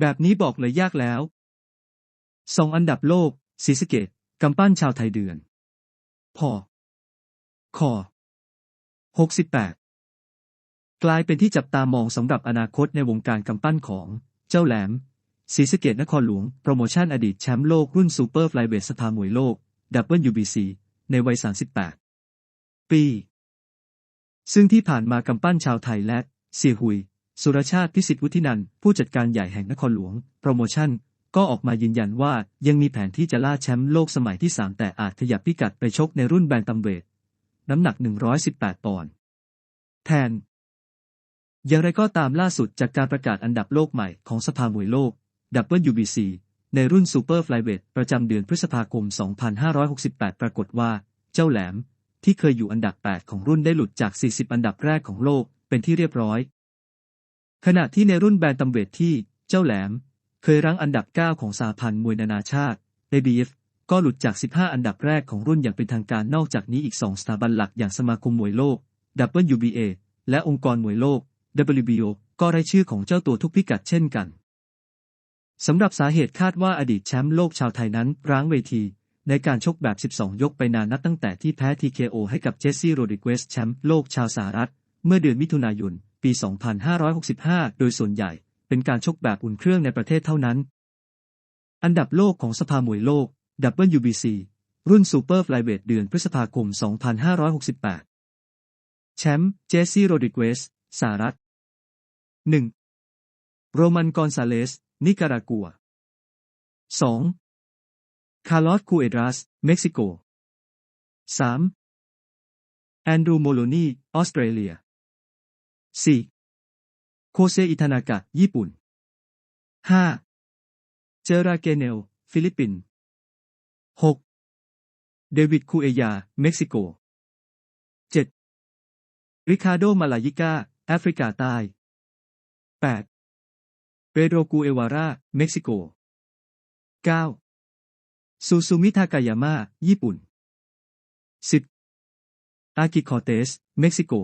แบบนี้บอกเลยยากแล้วสองอันดับโลกศรีสะเกดกำปั้นชาวไทยเดือน พอคอ68 กลายเป็นที่จับตามองสำหรับอนาคตในวงการกำปั้นของเจ้าแหลมศรีสะเกดนครหลวง โปรโมชั่นอดีตแชมป์โลกรุ่นซูเปอร์ไฟลเวทสภามวยโลก WBC ในวัย 38 ปี ซึ่งที่ผ่านมากำปั้นชาวไทยและเสียหุย สุรชาติพิสิทธิ์วุฒินันท์ผู้จัดการใหญ่แห่งนครหลวง โปรโมชั่น ก็ออกมายืนยันว่ายังมีแผนที่จะล่าแชมป์โลกสมัยที่ 3 แต่อาจขยับพิกัดไปชกในรุ่นแบนตัมเวทน้ำหนัก 118 ปอนด์แทน อย่างไรก็ตามล่าสุดจากการประกาศอันดับโลกใหม่ของสภามวยโลก WBC ในรุ่นซูเปอร์ไฟลเวทประจำเดือนพฤษภาคม 2568 ปรากฏว่า เจ้าแหลม ที่เคยอยู่อันดับ 8 ของรุ่นได้หลุดจาก 40 อันดับแรกของโลกเป็นที่เรียบร้อย ขณะที่ในรุ่นแบนตัมเวทที่เจ้าแหลม เคยรั้งอันดับ 9 ของสาพันธ์มวยนานาชาติ ABF ก็หลุดจาก 15 อันดับแรกของรุ่นอย่างเป็นทางการนอกจากนี้อีก 2 สถาบันหลักอย่างสมาคมมวยโลก WBA และองค์กรมวยโลก WBO ก็ได้ชื่อของเจ้าตัวทุกพิกัดเช่นกัน สำหรับสาเหตุคาดว่าอดีตแชมป์โลกชาวไทยนั้นร้างเวที ในการชกแบบ 12 ยกไปนานนับตั้งแต่ที่แพ้ TKO ให้กับเจสซี่โรดิเกสแชมป์โลกชาวสหรัฐ เมื่อเดือนมิถุนายน ปี 2565 โดยส่วนใหญ่เป็นการชกแบบอุ่นเครื่องในประเทศเท่านั้น อันดับโลกของสภามวยโลก WBC รุ่นซูเปอร์ไฟลเวทเดือนพฤษภาคม 2568 แชมป์เจสซี่โรดิเกสสหรัฐ 1. โรมันกอนซาเลส นิการากัว 2. คาร์ลอสคูเอดรัส เม็กซิโก 3. แอนดรูโมโลนี ออสเตรเลีย 4. โคเซอิทานากะ ญี่ปุ่น 5. เจราเกเนล ฟิลิปปินส์ 6. เดวิดคูเอยา เม็กซิโก 7. ริคาโด มาลายิกา แอฟริกาใต้ 8. เปโดรกูเอวารา เม็กซิโก 9. ซูซูมิทากายาม่าญี่ปุ่น 10. อากิคอเตส เม็กซิโก